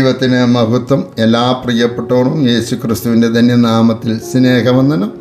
ദൈവത്തിന് മഹത്വം. എല്ലാ പ്രിയപ്പെട്ടവരും യേശു ക്രിസ്തുവിന്റെ ധന്യനാമത്തിൽ സ്നേഹവന്ദനം.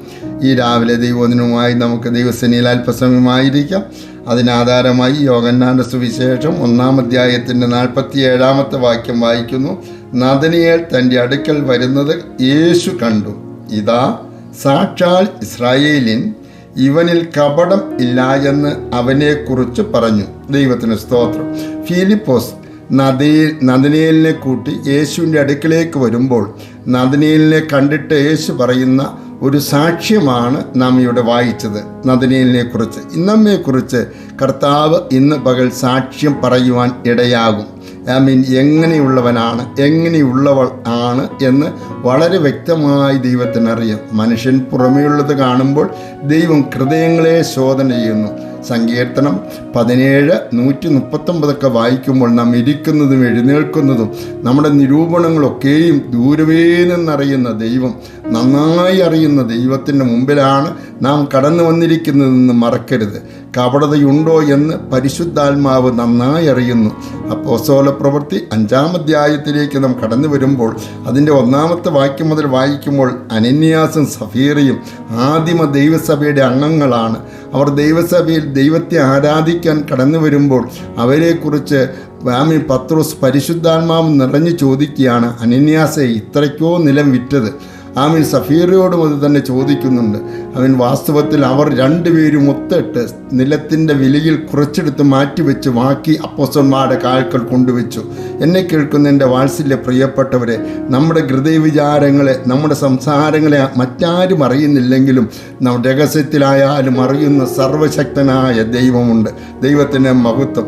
ഈ രാവിലെ ദൈവദിനവുമായി നമുക്ക് ദൈവസേനയിൽ അല്പസമയമായിരിക്കാം. അതിനാധാരമായി യോഗന്നാന്റെ സുവിശേഷം ഒന്നാം അധ്യായത്തിന്റെ നാൽപ്പത്തി ഏഴാമത്തെ വാക്യം വായിക്കുന്നു. നദനിയേൽ തന്റെ അടുക്കൽ വരുന്നത് യേശു കണ്ടു. ഇതാ സാക്ഷാൽ ഇസ്രായേലിൻ ഇവനിൽ കപടം ഇല്ല എന്ന് അവനെക്കുറിച്ച് പറഞ്ഞു. ദൈവത്തിന് സ്തോത്രം. ഫിലിപ്പോസ് നദീ നദനേലിനെ കൂട്ടി യേശുവിന്റെ അടുക്കിലേക്ക് വരുമ്പോൾ നദനേലിനെ കണ്ടിട്ട് യേശു പറയുന്ന ഒരു സാക്ഷ്യമാണ് നാം ഇവിടെ വായിച്ചത്. നദനേലിനെ കുറിച്ച് ഇന്നമ്മയെക്കുറിച്ച് കർത്താവ് ഇന്ന് പകൽ സാക്ഷ്യം പറയുവാൻ ഇടയാകും. ഐ മീൻ എങ്ങനെയുള്ളവനാണ് എങ്ങനെയുള്ളവൾ ആണ് എന്ന് വളരെ വ്യക്തമായി ദൈവത്തിനറിയാം. മനുഷ്യൻ പുറമേയുള്ളത് കാണുമ്പോൾ ദൈവം ഹൃദയങ്ങളെ ശോധന ചെയ്യുന്നു. സങ്കീർത്തനം പതിനേഴ് നൂറ്റി മുപ്പത്തൊമ്പതൊക്കെ വായിക്കുമ്പോൾ നാം ഇരിക്കുന്നതും എഴുന്നേൽക്കുന്നതും നമ്മുടെ നിരൂപണങ്ങളൊക്കെയും ദൂരമേ നിന്നറിയുന്ന ദൈവം നന്നായി അറിയുന്ന ദൈവത്തിന്റെ മുമ്പിലാണ് നാം കടന്നു വന്നിരിക്കുന്നതെന്ന് മറക്കരുത്. കപടതയുണ്ടോ എന്ന് പരിശുദ്ധാത്മാവ് നന്നായി അറിയുന്നു. അപ്പോൾ സോല പ്രവൃത്തി അഞ്ചാം അധ്യായത്തിലേക്ക് നാം കടന്നു വരുമ്പോൾ അതിന്റെ ഒന്നാമത്തെ വാക്യം മുതൽ വായിക്കുമ്പോൾ അനന്യാസും സഫീറയും ആദിമ ദൈവസഭയുടെ അംഗങ്ങളാണ്. അവർ ദൈവസഭയിൽ ദൈവത്തെ ആരാധിക്കാൻ കടന്നു വരുമ്പോൾ അവരെക്കുറിച്ച് വാമി പത്രോസ് പരിശുദ്ധാത്മാവ് നിറഞ്ഞു ചോദിക്കുകയാണ് അനന്യാസെ ഇത്രയ്ക്കോ നിലം വിറ്റത്? ആമീൻ സഫീറിയോട് അത് തന്നെ ചോദിക്കുന്നുണ്ട്. അവൻ വാസ്തവത്തിൽ അവർ രണ്ടുപേരും ഒത്തിട്ട് നിലത്തിന്റെ വിലയിൽ കുറച്ചെടുത്ത് മാറ്റിവെച്ച് വാക്കി അപ്പോസ്റ്റന്മാരുടെ കാൽക്കൾ കൊണ്ടുവച്ചു. എന്നെ കേൾക്കുന്ന എന്റെ വാത്സല്യ പ്രിയപ്പെട്ടവരെ നമ്മുടെ ഹൃദയവിചാരങ്ങളെ നമ്മുടെ സംസാരങ്ങളെ മറ്റാരും അറിയുന്നില്ലെങ്കിലും നാം രഹസ്യത്തിലായാലും അറിയുന്ന സർവശക്തനായ ദൈവമുണ്ട്. ദൈവത്തിന്റെ മഹത്വം.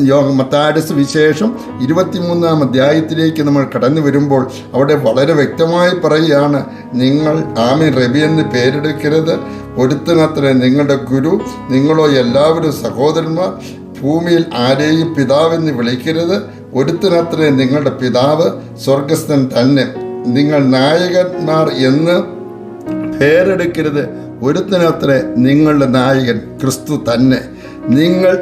യോഗ മത്താരസ് വിശേഷം ഇരുപത്തിമൂന്നാം അധ്യായത്തിലേക്ക് നമ്മൾ കടന്നു വരുമ്പോൾ അവിടെ വളരെ വ്യക്തമായി പറയുകയാണ് നിങ്ങൾ ആമി റബി എന്ന് പേരെടുക്കരുത്. ഒരുത്തനത്ര നിങ്ങളുടെ ഗുരു നിങ്ങളോ എല്ലാവരും സഹോദരന്മാർ ഭൂമിയിൽ ആരെയും പിതാവെന്ന് വിളിക്കരുത്. ഒരുത്തനത്ര നിങ്ങളുടെ പിതാവ് സ്വർഗസ്ഥൻ തന്നെ. നിങ്ങൾ നായകന്മാർ എന്ന് പേരെടുക്കരുത്. ഒരുത്തനത്ര നിങ്ങളുടെ നായകൻ ക്രിസ്തു തന്നെ. നിങ്ങൾ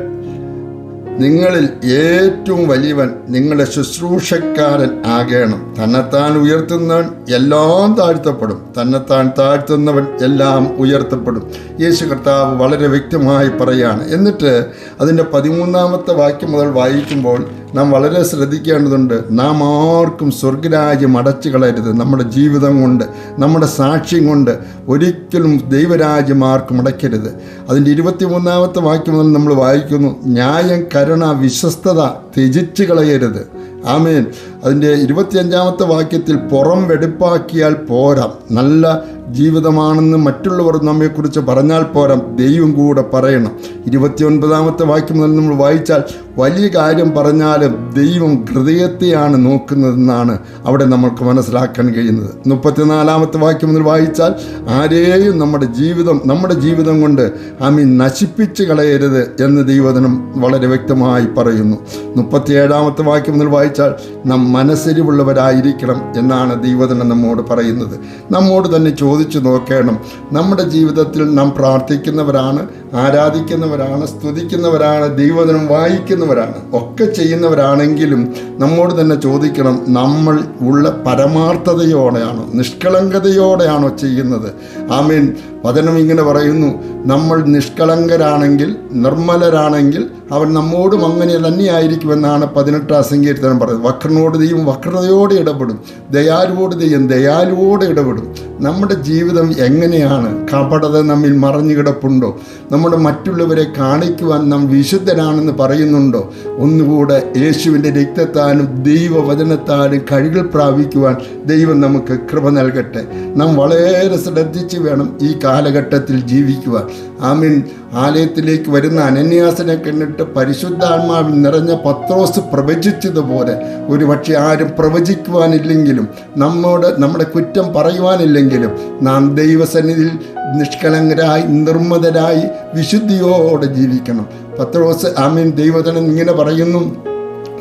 നിങ്ങളിൽ ഏറ്റവും വലിയവൻ നിങ്ങളുടെ ശുശ്രൂഷക്കാരൻ ആകണം. തന്നെത്താൻ ഉയർത്തുന്നവൻ എല്ലാം താഴ്ത്തപ്പെടും. തന്നെത്താൻ താഴ്ത്തുന്നവൻ എല്ലാം ഉയർത്തപ്പെടും. യേശു കർത്താവ് വളരെ വ്യക്തമായി പറയുകയാണ് എന്നിട്ട് അതിന്റെ പതിമൂന്നാമത്തെ വാക്യം മുതൽ വായിക്കുമ്പോൾ നാം വളരെ ശ്രദ്ധിക്കേണ്ടതുണ്ട് നാം ആർക്കും സ്വർഗരാജ്യം അടച്ചു കളയരുത്. നമ്മുടെ ജീവിതം കൊണ്ട് നമ്മുടെ സാക്ഷ്യം കൊണ്ട് ഒരിക്കലും ദൈവരാജ്യം ആർക്കും അടയ്ക്കരുത്. അതിന്റെ ഇരുപത്തിമൂന്നാമത്തെ വാക്യം മുതൽ നമ്മൾ വായിക്കുന്നു ന്യായം കരുണ വിശ്വസ്തത ത്യജിച്ചു കളയരുത്. ആമേൻ. അതിന്റെ ഇരുപത്തിയഞ്ചാമത്തെ വാക്യത്തിൽ പുറം വെടുപ്പാക്കിയാൽ പോരാ. നല്ല ജീവിതമാണെന്ന് മറ്റുള്ളവർ നമ്മെക്കുറിച്ച് പറഞ്ഞാൽ പോരാ. ദൈവം കൂടെ പറയണം. ഇരുപത്തിയൊൻപതാമത്തെ വാക്യം മുതൽ നമ്മൾ വായിച്ചാൽ വലിയ കാര്യം പറഞ്ഞാലും ദൈവം ഹൃദയത്തെയാണ് നോക്കുന്നതെന്നാണ് അവിടെ നമ്മൾക്ക് മനസ്സിലാക്കാൻ കഴിയുന്നത്. മുപ്പത്തിനാലാമത്തെ വാക്യം മുതൽ വായിച്ചാൽ ആരെയും നമ്മുടെ ജീവിതം നമ്മുടെ ജീവിതം കൊണ്ട് ആമി നശിപ്പിച്ച് കളയരുത് എന്ന് ദൈവദനം വളരെ വ്യക്തമായി പറയുന്നു. മുപ്പത്തിയേഴാമത്തെ വാക്യം മുതൽ വായിച്ചാൽ നാം മനസ്സരിവുള്ളവരായിരിക്കണം എന്നാണ് ദൈവദനം നമ്മോട് പറയുന്നത്. നമ്മോട് തന്നെ ചോദിച്ചു നോക്കണം. നമ്മുടെ ജീവിതത്തിൽ നാം പ്രാർത്ഥിക്കുന്നവരാണ് ആരാധിക്കുന്നവരാണ് സ്തുതിക്കുന്നവരാണ് ദൈവദിനം വായിക്കുന്നവരാണ് ഒക്കെ ചെയ്യുന്നവരാണെങ്കിലും നമ്മോട് തന്നെ ചോദിക്കണം നമ്മൾ ഉള്ള പരമാർത്ഥതയോടെയാണോ നിഷ്കളങ്കതയോടെയാണോ ചെയ്യുന്നത്? ആമീൻ. വചനം ഇങ്ങനെ പറയുന്നു നമ്മൾ നിഷ്കളങ്കരാണെങ്കിൽ നിർമ്മലരാണെങ്കിൽ അവൻ നമ്മോടും അങ്ങനെ തന്നെയായിരിക്കുമെന്നാണ് പതിനെട്ടാം സങ്കീർത്തനം പറയുന്നത്. വക്രനോട് ദൈവം വക്രതയോടെ ഇടപെടും. ദയാലുവോട് ദൈവം ദയാലുവോടെ ഇടപെടും. നമ്മുടെ ജീവിതം എങ്ങനെയാണ്? കപടത നമ്മിൽ മറഞ്ഞു കിടപ്പുണ്ടോ? നമ്മുടെ മറ്റുള്ളവരെ കാണിക്കുവാൻ നാം വിശുദ്ധരാണെന്ന് പറയുന്നുണ്ടോ? ഒന്നുകൂടെ യേശുവിന്റെ രക്തത്താലും ദൈവവചനത്താലും കഴികൾ പ്രാപിക്കുവാൻ ദൈവം നമുക്ക് കൃപ നൽകട്ടെ. നാം വളരെ ശ്രദ്ധിച്ച് വേണം ഈ കാലഘട്ടത്തിൽ ജീവിക്കുവാൻ. ആമീൻ. ആലയത്തിലേക്ക് വരുന്ന അനന്യാസനെ കണ്ടിട്ട് പരിശുദ്ധാത്മാവിൽ നിറഞ്ഞ പത്രോസ് പ്രവചിച്ചതുപോലെ ഒരു പക്ഷേ ആരും പ്രവചിക്കുവാനില്ലെങ്കിലും നമ്മോട് നമ്മുടെ കുറ്റം പറയുവാനില്ലെങ്കിലും നാം ദൈവസന്നിധിയിൽ നിഷ്കളങ്കരായി നിർമ്മതരായി വിശുദ്ധിയോടെ ജീവിക്കണം. പത്രോസ് ആമീൻ ദൈവതനം ഇങ്ങനെ പറയുന്നു.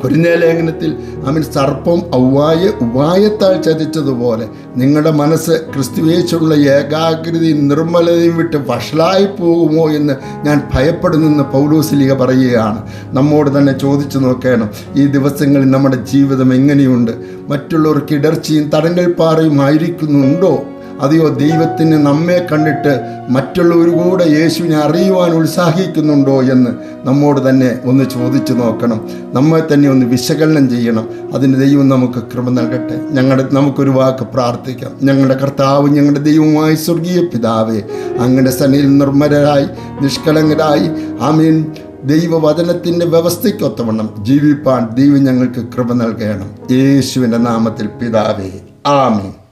കുരുന്നേ ലേഖനത്തിൽ അവൻ സർപ്പം ഔവായ ഉവായത്താൽ ചതിച്ചതുപോലെ നിങ്ങളുടെ മനസ്സ് ക്രിസ്തുവേച്ചുള്ള ഏകാഗ്രതയും നിർമ്മലതയും വിട്ട് വഷളായി പോകുമോ എന്ന് ഞാൻ ഭയപ്പെടുന്നെന്ന് പൗലോസിലിക പറയുകയാണ്. നമ്മോട് തന്നെ ചോദിച്ചു നോക്കണം ഈ ദിവസങ്ങളിൽ നമ്മുടെ ജീവിതം എങ്ങനെയുണ്ട്? മറ്റുള്ളവർക്ക് ഇടർച്ചയും തടങ്കൽപ്പാറയും ആയിരിക്കുന്നുണ്ടോ അതെയോ ദൈവത്തിന് നമ്മെ കണ്ടിട്ട് മറ്റുള്ളവർ കൂടെ യേശുവിനെ അറിയുവാൻ ഉത്സാഹിക്കുന്നുണ്ടോ എന്ന് നമ്മോട് തന്നെ ഒന്ന് ചോദിച്ചു നോക്കണം. നമ്മെ തന്നെ ഒന്ന് വിശകലനം ചെയ്യണം. അതിന് ദൈവം നമുക്ക് കൃപ നൽകട്ടെ. ഞങ്ങളുടെ നമുക്കൊരു വാക്ക് പ്രാർത്ഥിക്കാം. ഞങ്ങളുടെ കർത്താവ് ഞങ്ങളുടെ ദൈവമായ സ്വർഗീയ പിതാവേ അങ്ങയുടെ സന്നിയിൽ നിർമ്മലരായി നിഷ്കളങ്കരായി. ആമീൻ. ദൈവവചനത്തിന്റെ വ്യവസ്ഥയ്ക്കൊത്തവണ്ണം ജീവിപ്പാൻ ദൈവം ഞങ്ങൾക്ക് കൃപ നൽകണം. യേശുവിന്റെ നാമത്തിൽ പിതാവേ ആമീൻ.